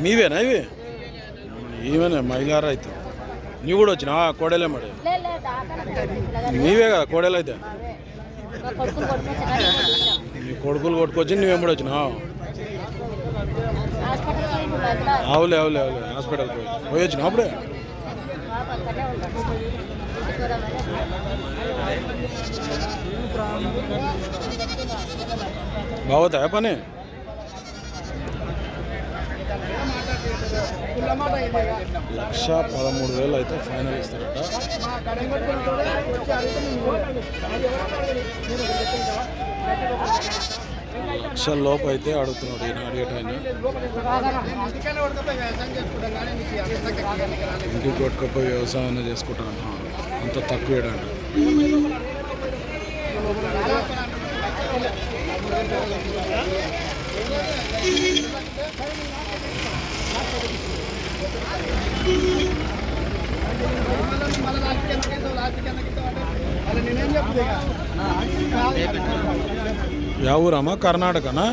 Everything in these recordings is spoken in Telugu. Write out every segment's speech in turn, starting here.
మీవేనా ఇవి? ఈమెనే మహిళా రైతు నీవు కూడా వచ్చినా కోడలే మరి. నీవే కదా కోడలు అయితే. నీ కొడుకులు కొట్టుకొచ్చి నువ్వేం వచ్చినావు? అవులే అవులే అవులే హాస్పిటల్కి పోయి పోయి వచ్చినావు అప్పుడే? బాగుతాయా పని? లక్ష పదమూడు వేలు అయితే ఫైనల్ ఇస్తారట. లక్ష లోపు అయితే అడుగుతున్నాడు ఈయన అడిగేటాయన ఇంటికి కొట్టుకపోయి వ్యవసాయం అనేది అంటున్నాడు. అంత తక్కువ అంట. యా ఊరమ్మా? కర్ణాటకనా?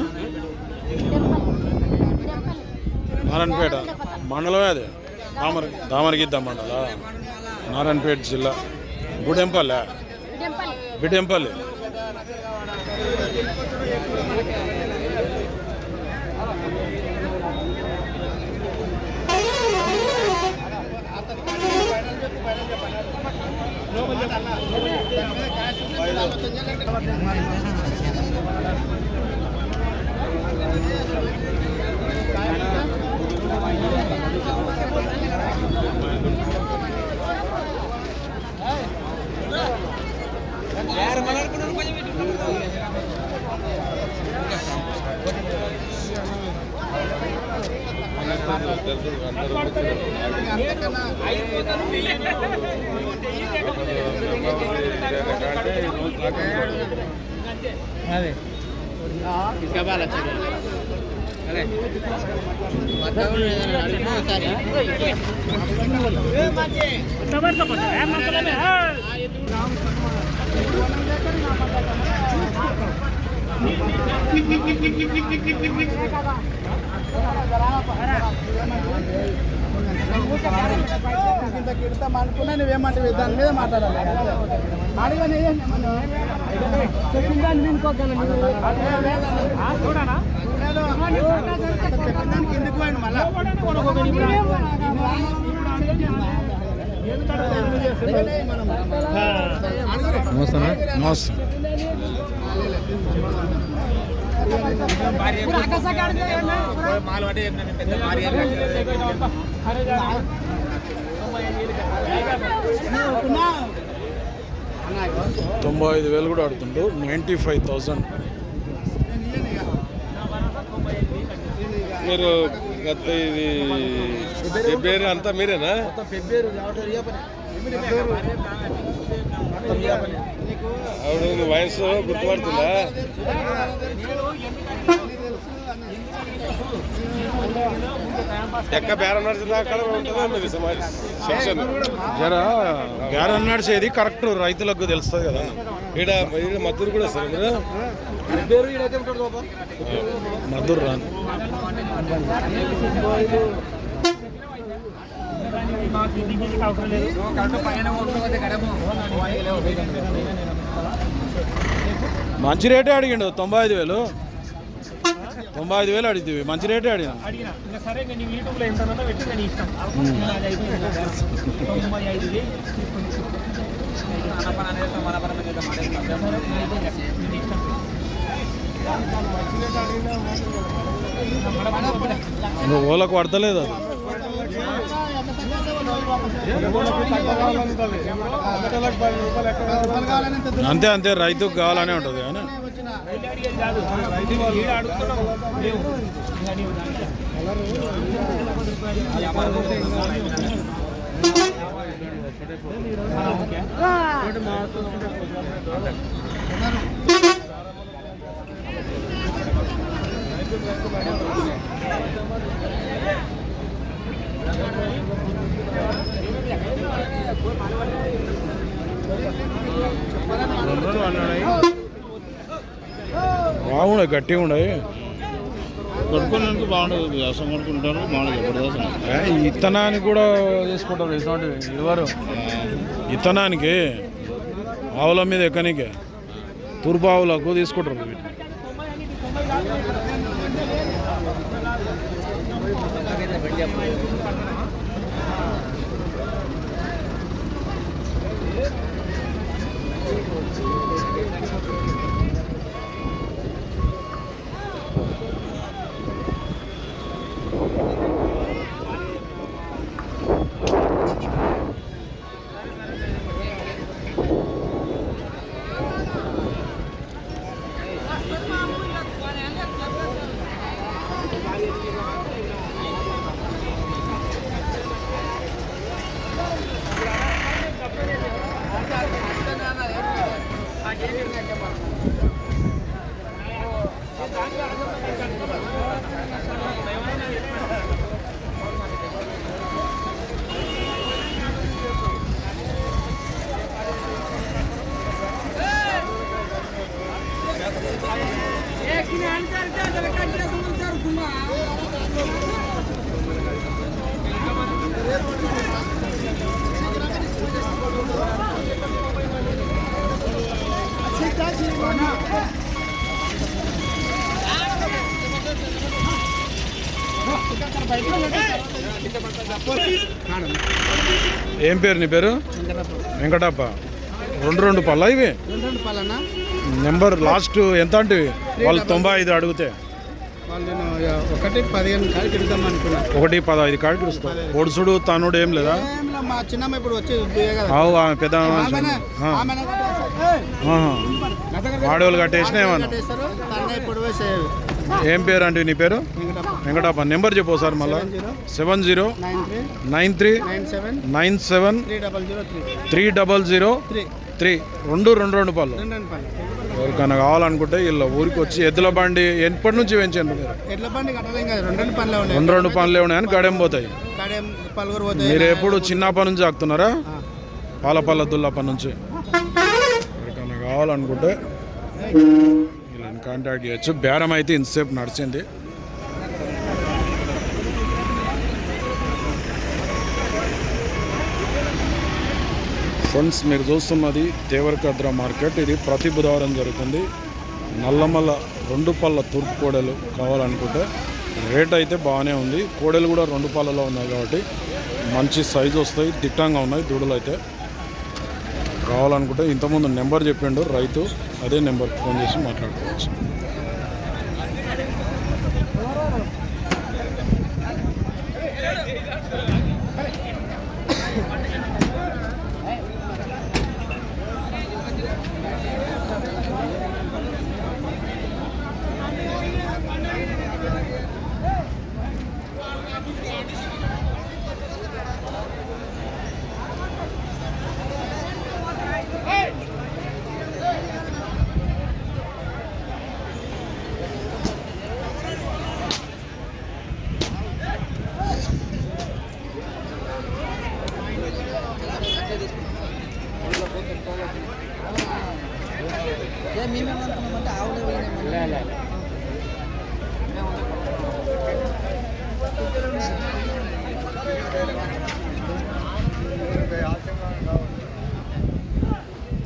నారాయణపేట. మండలమే అది. దామర దామరగిద్ద మండల? నారాయణపేట జిల్లా. గుడెంపల్లె? బిడెంపల్లి Yeah. అదే इसका बाल अच्छा है अरे बताओ ना ना सारी ए माचे खबर तो पता है मतलब है हां ये तू नाम करना ना पता करना ఇంత కిడతాం అనుకున్నా నువ్వేమంటే దాని మీద మాట్లాడాలి అడగని చెప్పిన దాన్ని చెప్పిన దానికి ఎందుకు తొంభై ఐదు వేలు కూడా ఆడుతుండు. నైంటీ ఫైవ్ థౌజండ్ మీరు గత ఇది ఫిబ్రవరి అంతా మీరేనా? ఆవిడ నీ వయసు గుర్తుపడుతుందా? ఎక్క బేరం నడిచిన అక్కడ ఉంటుందా మీది సమాజ సెక్షన్ జర బేరం నడిచేది కరెక్ట్ రైతులకు తెలుస్తుంది కదా. ఈడ ఈడ మద్దూరు కూడా సార్ మీరు మధుర్ రాన్. మంచి రేటే అడిగిండు తొంభై ఐదు వేలు. తొంభై ఐదు వేలు అడిగితే మంచి రేటే అడిగిన. అడిగిన ఇంకా సరే ఇంకా నీవు యూట్యూబ్లో ఎంత ఉన్నదో పెట్టి నేను ఇష్టం నాది అయిపోయింది తొంభై ఐదు వేలు నేను ఇష్టం నువ్వు ఓలకు పడతలేదు అది అంతే అంతే రైతుకు కావాలనే ఉంటుంది కానీ వెళ్ళి అడిగేది కాదు ఈడ అడుగుతున్నాం లేవు గట్టిగా ఉండే కొనుక్కోడానికి బాగుంటుంది వ్యవసాయం కొనుక్కుంటారు బాగుంటుంది జబర్దస్త్ ఇత్తనానికి కూడా తీసుకుంటారు ఇటువంటి ఇదివరు ఇత్తనానికి ఆవుల మీద ఎక్కనికే తూర్పు ఆవులకు తీసుకుంటారు వీటిని. ఏం పేరు నీ పేరు? వెంకటప్ప. రెండు రెండు పళ్ళ ఇవి? రెండు రెండు పాలన్నా నెంబర్ లాస్ట్ ఎంత అంటే వాళ్ళు తొంభై ఐదు అడిగితే. ఒకటి పదిహేను కాడికి అనుకున్నా. ఒకటి పదహైదు కాడికి ఇస్తాం పొడుసుడు తనుడు ఏం లేదా? మా చిన్నమ్మ ఇప్పుడు వచ్చి ఆవు ఆమె పెద్ద. ఆడవాళ్ళు కట్టేసిన ఏమన్నా? ఏం పేరు అంటే నీ పేరు? వెంకటప్ప. నెంబర్ చెప్పు సార్ మళ్ళా. Seven zero nine three nine seven nine seven three double zero three. రెండు రెండు రెండు పళ్ళు రెండు రెండు పళ్ళు ఎవరికైనా కావాలనుకుంటే వీళ్ళ ఊరికి వచ్చి ఎద్దుల బండి ఎప్పటి నుంచి పెంచండి మీరు? ఎడ్ల బండి కట్టలేం కదా రెండు రెండు పనులు ఉన్నాయి. రెండు రెండు పనులు ఉన్నాయని గడెం పోతాయి. కాడేం పలుగురు పోతాయి. మీరు ఎప్పుడు చిన్నప్పటి నుంచి ఆకుతున్నారా పాలపల్ల దుల్లప్పటి నుంచి. ఎవరికైనా కావాలనుకుంటే వీళ్ళని కాంటాక్ట్ చేయొచ్చు. బేరం అయితే ఇంతసేపు నడిచింది. ఫ్రెండ్స్ మీరు చూస్తున్నది దేవరకద్ర మార్కెట్. ఇది ప్రతి బుధవారం జరుగుతుంది. నల్లమల్ల రెండు పళ్ళ తూర్పు కోడలు కావాలనుకుంటే రేట్ అయితే బాగానే ఉంది. కోడలు కూడా రెండు పళ్ళలో ఉన్నాయి కాబట్టి మంచి సైజు వస్తాయి దిట్టంగా ఉన్నాయి దూడలు అయితే. కావాలనుకుంటే ఇంతకుముందు నెంబర్ చెప్పిండు రైతు అదే నెంబర్ ఫోన్ చేసి మాట్లాడుకోవచ్చు.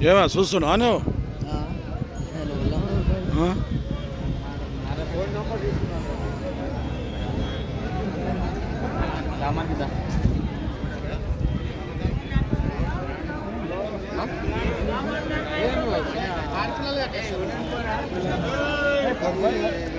ఏమా చూస్తున్నావు నువ్వు Vamos lá.